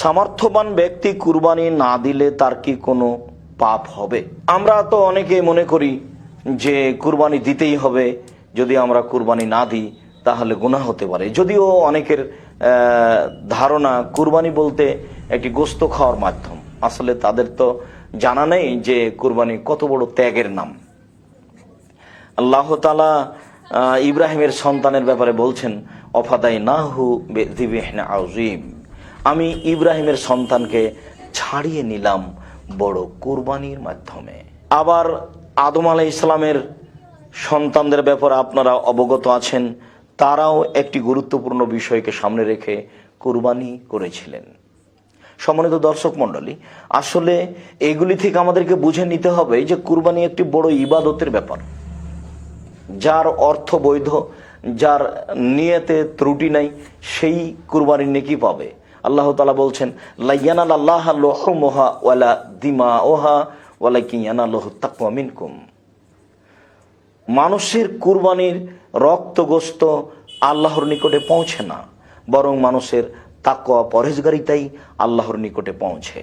সামর্থ্যবান ব্যক্তি কুরবানি না দিলে তার কি কোনো পাপ হবে? আমরা তো অনেকে মনে করি যে কুরবানি দিতেই হবে। যদি আমরা কুরবানি না দিই, তাহলে গুনাহ হতে পারে। যদিও অনেকের ধারণা কুরবানি বলতে একটি গোস্ত খাওয়ার মাধ্যম। আসলে তাদের তো জানা নেই যে কুরবানি কত বড় ত্যাগের নাম। আল্লাহ তালা ইব্রাহিমের সন্তানের ব্যাপারে বলছেন অফাদাই নাহু বেদিবিহনা আজিম আমি ইব্রাহিমের সন্তানকে ছাড়িয়ে নিলাম বড় কুরবানির মাধ্যমে। আবার আদম আলাই ইসলামের সন্তানদের ব্যাপারে আপনারা অবগত আছেন, তারাও একটি গুরুত্বপূর্ণ বিষয়কে সামনে রেখে কুরবানি করেছিলেন। সম্মানিত দর্শক মন্ডলী আসলে এগুলি থেকে আমাদেরকে বুঝে নিতে হবে যে কুরবানি একটি বড় ইবাদতের ব্যাপার। যার অর্থ বৈধ, যার নিয়েতে ত্রুটি নাই, সেই কুরবানির নেকি পাবে। আল্লাহ তালা বলছেন ওয়ালা দিমা ওহা ওয়ালা মানুষের কুরবানির রক্তগ্রস্ত আল্লাহর নিকটে পৌঁছে না, বরং মানুষের তাকোয়া পরেজগারিতাই আল্লাহর নিকটে পৌঁছে।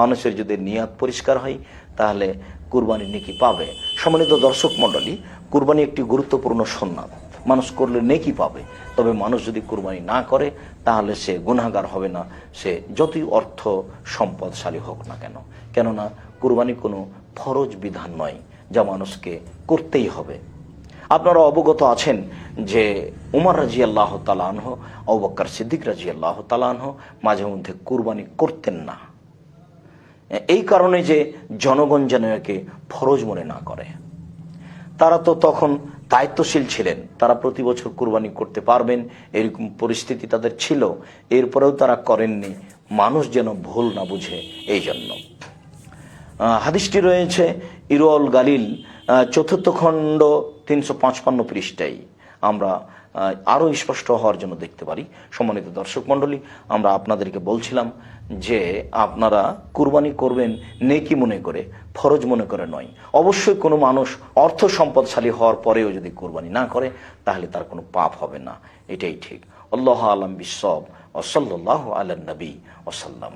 মানুষের যদি নিয়াত পরিষ্কার হয়, তাহলে কুরবানির নেকি পাবে। সম্মানিত দর্শক মণ্ডলী, কুরবানি একটি গুরুত্বপূর্ণ সন্ন্যাত মানুষ করলে নেকি পাবে। তবে মানুষ যদি কুরবানি না করে, তাহলে সে গুনাগার হবে না। সে যতই অর্থ সম্পদশালী হোক না কেন। কেননা, কুরবানি কোনো ফরজ বিধান নয় যা মানুষকে করতেই হবে। আপনারা অবগত আছেন যে উমর রাজি আল্লাহ তালানহ অবক্কর সিদ্দিক রাজি আল্লাহ তালানহ মাঝে মধ্যে কুরবানি করতেন না। এই কারণে যে জনগণ যেন একে ফরজ মনে না করে। তারা তো তখন দায়িত্বশীল ছিলেন। তারা প্রতি বছর কোরবানি করতে পারবেন, এরকম পরিস্থিতি তাদের ছিল। এরপরেও তারা করেননি। মানুষ যেন ভুল না বুঝে এই জন্য হাদিসটি রয়েছে ইরোল গালিল চতুর্থ খণ্ড তিনশো পৃষ্ঠায়। আমরা আহ, আরও স্পষ্ট হওয়ার জন্য দেখতে পারি। সম্মানিত দর্শক মণ্ডলী আমরা আপনাদেরকে বলছিলাম যে আপনারা কুরবানি করবেন নেকি মনে করে ফরজ মনে করে নয়। অবশ্যই কোনো মানুষ অর্থ সম্পদশালী হওয়ার পরেও যদি কুরবানি না করে তাহলে তার কোনো পাপ হবে না। এটাই ঠিক। আল্লাহ আলম বিশ্বব ওসল্লাহ আল্লাহ নবী ওসাল্লাম।